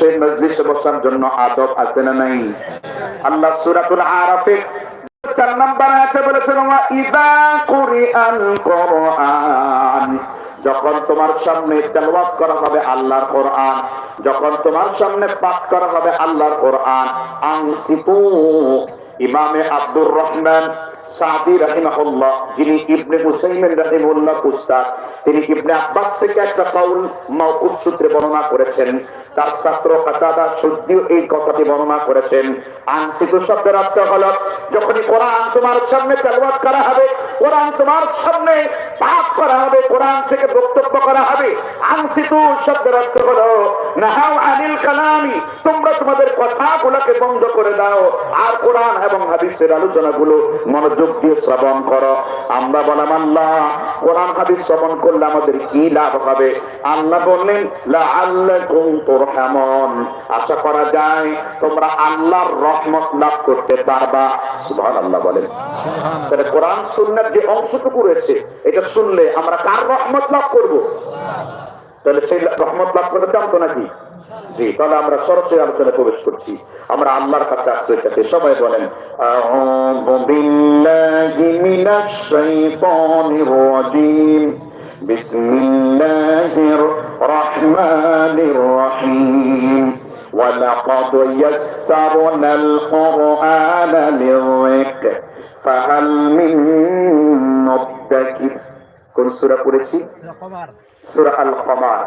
সেই মজলিসে বসার জন্য আদব আছে না নাই? আল্লাহ সূরাতুল আরাফে নাম্বার বলেছেন কুরিআল কোরআন। যখন তোমার সামনে তেলাওয়াত করা হবে আল্লাহর কোরআন, যখন তোমার সামনে পাঠ করা হবে আল্লাহর কোরআন আনসিতু ইমামে আব্দুর রহমান এই কথাটি বর্ণনা করেছেন। আনসিত শব্দের অর্থ হল, যখনই তোমার সামনে তেলাওয়াত করা হবে, কোরআন তোমার সামনে পাঠ করা হবে কোরআন থেকে বক্তব্য করা হবে। আনসিতু শব্দের অর্থ হলো নাহাও আনিল কালামি তোমরা তোমাদের কথাগুলোকে বন্ধ করে দাও। আর কোরআন এবং হাদিসের আলোচনাগুলো মনোযোগ দিয়ে শ্রবণ করো। আমরা বললাম আল্লাহ কোরআন হাদিস শ্রবণ করলে আমাদের কি লাভ হবে? আল্লাহ বললেন তুরহামুন আশা করা যায় তোমরা আল্লাহর রহমত লাভ করতে পারবা। সুবহানাল্লাহ বলেন। কোরআন সুন্নার যে অংশটুকু রয়েছে এটা শুনলে আমরা কার রহমত লাভ করব তাহলে সেই রহমত লাভ করতে চান তো নাকি জি তাহলে আমরা সরাসরি আলোচনায় প্রবেশ করছি আমরা আল্লাহর কাছে আশ্রয় চাচ্ছি সবাই বলেন আউযু বিল্লাহি মিনাশ শাইতানির রাজীম বিসমিল্লাহির রাহমানির রহিম ولقد يسرنا القرآن للذكر فهل من مدكر কোন সূরা পড়েছি? সূরা আল কমার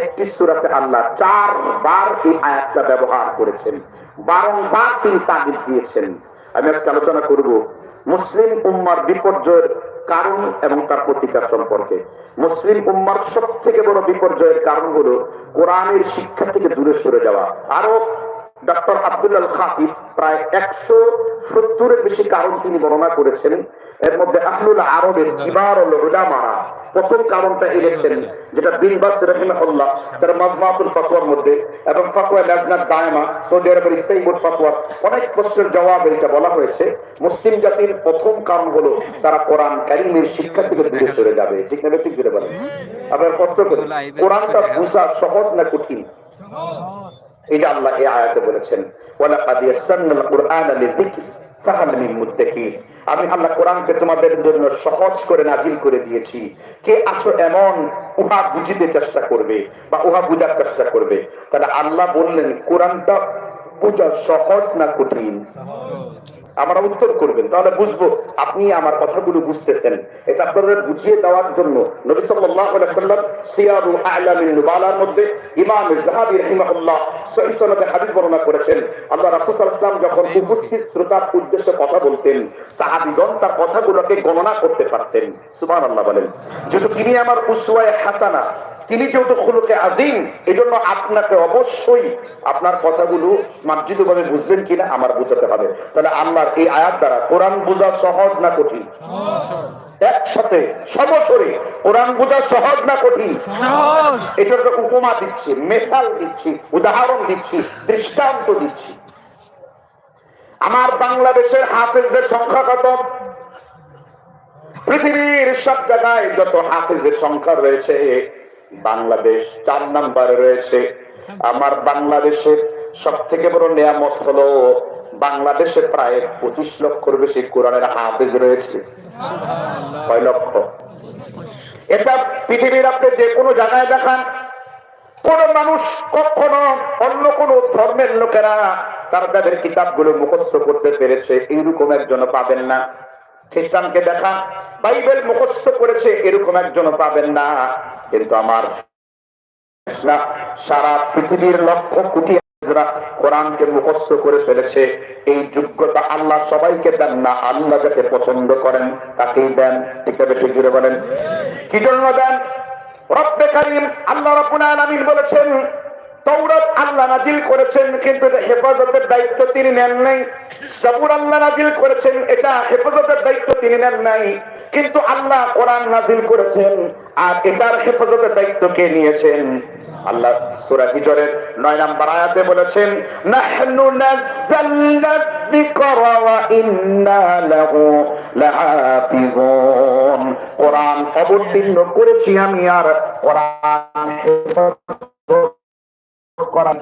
একটি সূরাতে আল্লাহ চারবার এই আয়াতটা ব্যবহার করেছেন। বারংবার তিনি তাগিদ দিয়েছেন। আমি আজকে আলোচনা করব মুসলিম উম্মার বিপর্যয়ের কারণ এবং তার প্রতিকার সম্পর্কে। মুসলিম উম্মার সব থেকে বড় বিপর্যয়ের কারণ হলো কোরআনের শিক্ষা থেকে দূরে সরে যাওয়া। আরও ডক্টর আব্দুল্লাহ খাতিব প্রায় একশো সত্তরের বেশি কারণ তিনি বর্ণনা করেছেন। এর মধ্যে আহলুল আরবের কিবার উলামারা। প্রথম কারণটা এনেছেন যেটা বিন বাস রাহিমাহুল্লাহ তার মাজমাতুল ফাতওয়ার মধ্যে এবং ফাতওয়া লাজনাত দায়মা সৌদি আরবের ইসলামী বোর্ড ফাতওয়ার অনেক প্রশ্নের জবাব এটা বলা হয়েছে। মুসলিম জাতির প্রথম কারণ হলো তারা কোরআন কারিমের শিক্ষা থেকে দূরে সরে যাবে। ঠিক না ঠিক করে বলেন? আপনার প্রশ্ন করি কোরআনটা বোঝা সহজ না কঠিন? এই যে আল্লাহ এই আয়াতে বলেছেন ওয়ালাকাদ ইয়াসসারনাল কুরআনা লিযিকরি ফাহাল মিন মুত্তাকিন। আমি আল্লাহ কোরআনকে তোমাদের জন্য সহজ করে নাজিল করে দিয়েছি। কে আছো এমন, উহা বুঝিতে চেষ্টা করবে বা উহা বুঝার চেষ্টা করবে। তাহলে আল্লাহ বললেন, কোরআনটা বোঝা সহজ না কঠিন? আমরা উত্তর করবেন। তাহলে বুঝব আপনি আমার কথাগুলো বুঝতেছেন। এটা আপনাদের বুঝিয়ে দেওয়ার জন্য নবী সাল্লাল্লাহু আলাইহি সাল্লাম সিয়ারু আ'লামিন নুবালার মধ্যে ইমাম রাহিমাহুল্লাহ সহিহ সনদে হাদিস বর্ণনা করেছেন। আল্লাহ রাসূল সাল্লাল্লাহু যখন উপস্থিত শ্রোতার উদ্দেশ্যে কথা বলতেন, সাহাবীগণ তার কথাগুলোকে গণনা করতে পারতেন। সুবহানাল্লাহ বলেন। যেহেতু তিনি আমার উসওয়ায়ে হাসানা তিনি যেহেতু খুলুকে আজিম এই জন্য আপনাকে অবশ্যই আপনার কথাগুলো মার্জিত ভাবে বুঝবেন কিনা আমার বুঝাতে হবে। তাহলে আল্লাহর এই আয়াত দ্বারা কোরআন বোঝা সহজ না কঠিন? একসাথে সমসরে কোরআন বোঝা সহজ না কঠিন? এটা একটা উপমা দিচ্ছি মেশাল দিচ্ছি উদাহরণ দিচ্ছি দৃষ্টান্ত দিচ্ছি। আমার বাংলাদেশের হাফেজদের সংখ্যা কত? পৃথিবীর সব জায়গায় যত হাফেজের সংখ্যা রয়েছে বাংলাদেশ চার নাম্বারে রয়েছে। আমার বাংলাদেশের সব থেকে বড় নিয়ামত হলো বাংলাদেশে প্রায় পঁচিশ লক্ষর বেশি কোরআনের হাফেজ রয়েছে। কয় লক্ষ? এটা পৃথিবীর আপনি যে কোনো জায়গায় দেখান কোন মানুষ কখনো অন্য কোন ধর্মের লোকেরা তারা তাদের কিতাবগুলো মুখস্থ করতে পেরেছে এইরকম একজন পাবেন না। খ্রিস্টানকে দেখা, বাইবেল মুখস্থ করেছে, এরকম একজন পাবেন না। কিন্তু আমার সারা পৃথিবীর লক্ষ কোটি কোরআনকে মুখস্থ করে ফেলেছে। এই যোগ্যতা আল্লাহ সবাইকে দেন না, আল্লাহ যাকে পছন্দ করেন তাকেই দেন। আছে ঠিক জুড়ে বলেন? কি জন্য দেন? রব্বে কারিম আল্লাহ রাব্বুল আলামিন বলেছেন তৌরাত আল্লাহ নাজিল করেছেন, কিন্তু এটা হেফাজতের দায়িত্ব তিনি নেন নাই। জাবুর আল্লাহ নাজিল করেছেন, এটা হেফাজতের দায়িত্ব তিনি নেন নাই। কিন্তু আল্লাহ কোরআন নাজিল করেছেন, আর এটার হেফাজতের দায়িত্ব কে নিয়েছেন? আল্লাহ সূরা হিজরের 9 নম্বর আয়াতে বলেছেন কোরআন অবতীর্ণ করেছি আমি, আর কোরআন হেফাজত করা